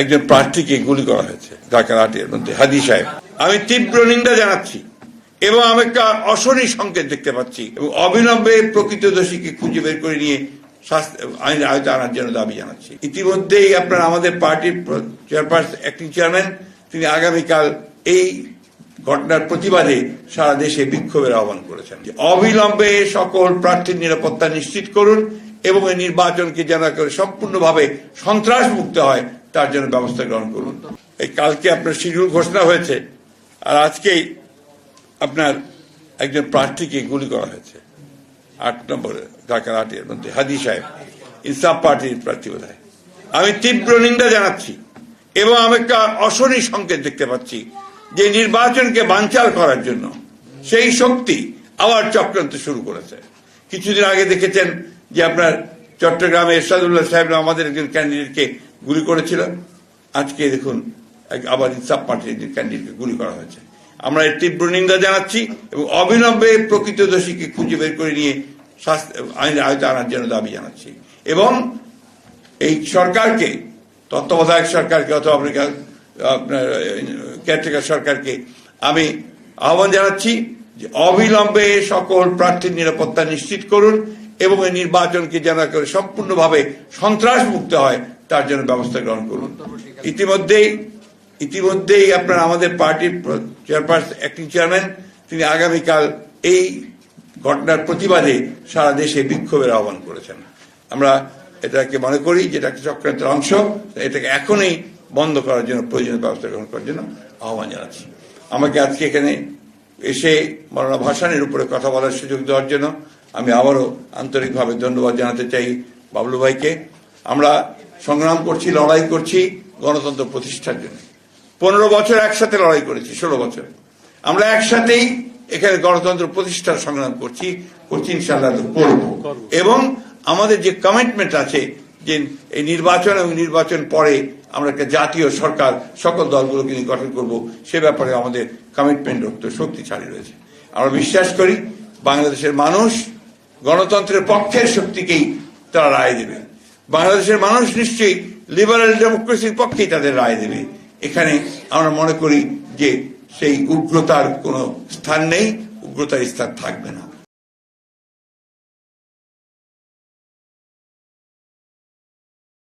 একজন প্রার্থীকে গুলি করা হয়েছে ঢাকার আটের মধ্যে হাদি সাহেব। আমি তীব্র নিন্দা জানাচ্ছি এবং আমি একটা অশনি সংকেত দেখতে পাচ্ছি এবং অবিলম্বে প্রকৃত দোষীকে খুঁজে বের করে নিয়ে আইনের আয়তা আনার জন্য দাবি জানাচ্ছি। ইতিমধ্যেই আপনার আমাদের পার্টির চেয়ারপারসন অ্যাক্টিং চেয়ারম্যান তিনি আগামীকাল এই ঘটনার প্রতিবাদে সারা দেশে বিক্ষোভের আহ্বান করেছেন অবিলম্বে সকল প্রার্থীর নিরাপত্তা নিশ্চিত করুন এবং এই নির্বাচনকে যেন সম্পূর্ণভাবে সন্ত্রাস মুক্ত হয়। তার জন্য ব্যবস্থা গ্রহণ করুন। এই কালকে আপনার শিডিউল ঘোষণা হয়েছে, আর আজকেই আপনার একজন প্রার্থীকে গুলি করা হয়েছে। আট নম্বরে, ঢাকার আটের মধ্যে, হাদি সাহেব, ইনসাফ পার্টির প্রার্থী বোধহয়। আমি তীব্র নিন্দা জানাচ্ছি এবং আমি একটা অশনি সংকেত দেখতে পাচ্ছি যে নির্বাচনকে বাঞ্চাল করার জন্য সেই শক্তি আবার চক্রান্ত শুরু করেছে। কিছুদিন আগে দেখেছেন যে আপনার চট্টগ্রামে এরশাদুল্লাহ সাহেব আমাদের একজন ক্যান্ডিডেটকে গুলি করেছিল। আজকে দেখুন আবার ইনসাফ পার্টির ক্যান্ডিডেটকে গুলি করা হয়েছে। আমরা এর তীব্র নিন্দা জানাচ্ছি এবং অবিলম্বে প্রকৃত দোষীকে খুঁজে বের করে নিয়ে আইনের আয়তা আনার জন্য দাবি জানাচ্ছি। এবং এই সরকারকে, তত্ত্বাবধায়ক সরকারকে অথবা আপনার আপনার, কেয়ারটেকার সরকারকে আমি আহ্বান জানাচ্ছি যে অবিলম্বে সকল প্রার্থীর নিরাপত্তা নিশ্চিত করুন এবং এই নির্বাচনকে যেন সম্পূর্ণভাবে সন্ত্রাস মুক্ত হয়। তার জন্য ব্যবস্থা গ্রহণ করুন। ইতিমধ্যেই ইতিমধ্যেই আপনার আমাদের পার্টির চেয়ারপারসন অ্যাক্টিং চেয়ারম্যান তিনি আগামীকাল এই ঘটনার প্রতিবাদে সারা দেশে বিক্ষোভের আহ্বান করেছেন। আমরা এটাকে মনে করি যেটা একটা চক্রান্তের অংশ, এটাকে এখনই বন্ধ করার জন্য, প্রয়োজনীয় ব্যবস্থা গ্রহণ করার জন্য আহ্বান জানাচ্ছি। আমাকে আজকে এখানে এসে মরনা ভাসানের উপরে কথা বলার সুযোগ দেওয়ার জন্য আমি আবারও আন্তরিকভাবে ধন্যবাদ জানাতে চাই বাবলু ভাইকে। আমরা সংগ্রাম করছি, লড়াই করছি গণতন্ত্র প্রতিষ্ঠার জন্য। পনেরো বছর একসাথে লড়াই করেছি, ষোলো বছর। আমরা একসাথেই এখানে গণতন্ত্র প্রতিষ্ঠার সংগ্রাম করছি করছি ইনশাল্লাহ করব। এবং আমাদের যে কমিটমেন্ট আছে, যে এই নির্বাচন এবং নির্বাচন পরে আমরা একটা জাতীয় সরকার, সকল দলগুলোকে নিয়ে গঠন করব, সে ব্যাপারে আমাদের কমিটমেন্ট রক্ত শক্তিশালী রয়েছে। আমরা বিশ্বাস করি, বাংলাদেশের মানুষ গণতন্ত্রের পক্ষের শক্তিকেই তারা রায় দেবে। বাংলাদেশের মানুষ নিশ্চয়ই লিবারেল ডেমোক্রেসির পক্ষেই তাদের রায় দেবে। এখানে আমরা মনে করি যে সেই উগ্রতার কোনো স্থান নেই, উগ্রতার স্থান থাকবে না।